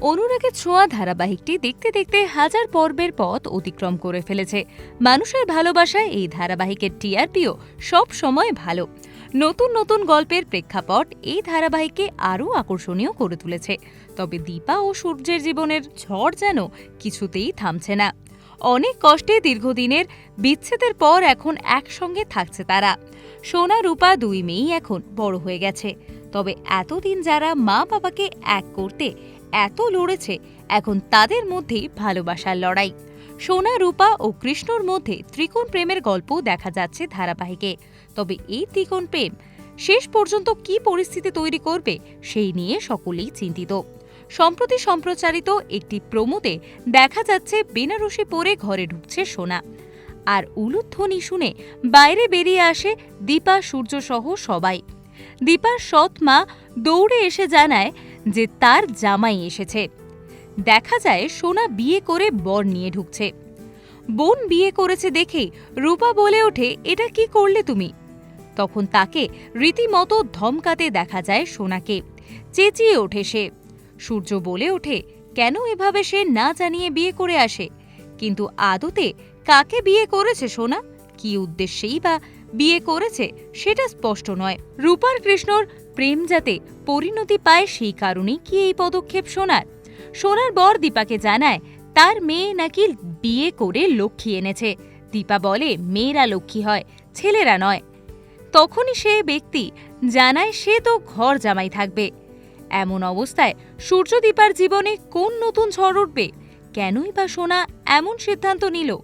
অনুরাগের ছোঁয়া ধারাবাহিকটি দেখতে দেখতে হাজার পর্বের পথ অতিক্রম করে ফেলেছে। মানুষের ভালোবাসায় এই ধারাবাহিকের টিআরপিও সব সময় ভালো। নতুন নতুন গল্পের প্রেক্ষাপট এই ধারাবাহিককে আরও আকর্ষণীয় করে তুলেছে। তবে দীপা ও সূর্যের জীবনের ঝড় যেন কিছুতেই থামছে না। অনেক কষ্টে দীর্ঘদিনের বিচ্ছেদের পর এখন একসঙ্গে থাকছে তারা। সোনা, রূপা দুই মেয়েই এখন বড় হয়ে গেছে। তবে এতদিন যারা মা বাবাকে এক করতে এত লড়েছে, এখন তাদের মধ্যেই ভালোবাসার লড়াই। সোনা, রূপা ও কৃষ্ণর মধ্যে ত্রিকোণ প্রেমের গল্প দেখা যাচ্ছে ধারাবাহিকে। তবে এই ত্রিকোণ প্রেম শেষ পর্যন্ত কি পরিস্থিতি তৈরি করবে, সেই নিয়ে সকলেই চিন্তিত। সম্প্রতি সম্প্রচারিত একটি প্রমোতে দেখা যাচ্ছে বেনারসি পরে ঘরে ঢুকছে সোনা। আর উলুধ্বনি শুনে বাইরে বেরিয়ে আসে দীপা সূর্যসহ সবাই। দীপার সৎ মা দৌড়ে এসে জানায় যে তার জামাই এসেছে। দেখা যায় সোনা বিয়ে করে বর নিয়ে ঢুকছে। বোন বিয়ে করেছে দেখে রূপা বলে ওঠে, এটা কি করলে তুমি? তখন তাকে রীতিমতো ধমকাতে দেখা যায় সোনাকে। চেঁচিয়ে ওঠে সে। সূর্য বলে ওঠে, কেন এভাবে সে না জানিয়ে বিয়ে করে আসে? কিন্তু আদতে কাকে বিয়ে করেছে সোনা? কি উদ্দেশ্যেই বা বিয়ে করেছে, সেটা স্পষ্ট নয়। রূপার কৃষ্ণর প্রেম যাতে পরিণতি পায়, সেই কারণেই কি এই পদক্ষেপ সোনার? সোনার বর দীপাকে জানায়, তার মেয়ে নাকি বিয়ে করে লক্ষ্মী এনেছে। দীপা বলে, মেয়েরা লক্ষ্মী হয়, ছেলেরা নয়। তখনই সে ব্যক্তি জানায়, সে তো ঘর জামাই থাকবে। এমন অবস্থায় সূর্যদীপার জীবনে কোন নতুন ঝড় উঠবে? কেনই বা সোনা এমন সিদ্ধান্ত নিল।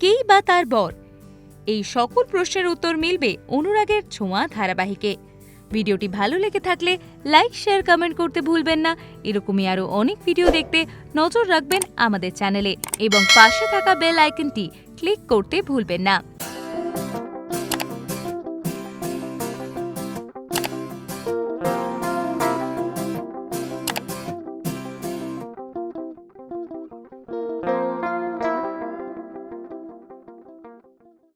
কেই বা তার বর? এই সকল প্রশ্নের উত্তর মিলবে অনুরাগের ছোঁয়া ধারাবাহিকে। ভিডিওটি ভালো লেগে থাকলে লাইক, শেয়ার, কমেন্ট করতে ভুলবেন না। এরকমই আরও অনেক ভিডিও দেখতে নজর রাখবেন আমাদের চ্যানেলে এবং পাশে থাকা বেল আইকনটি ক্লিক করতে ভুলবেন না।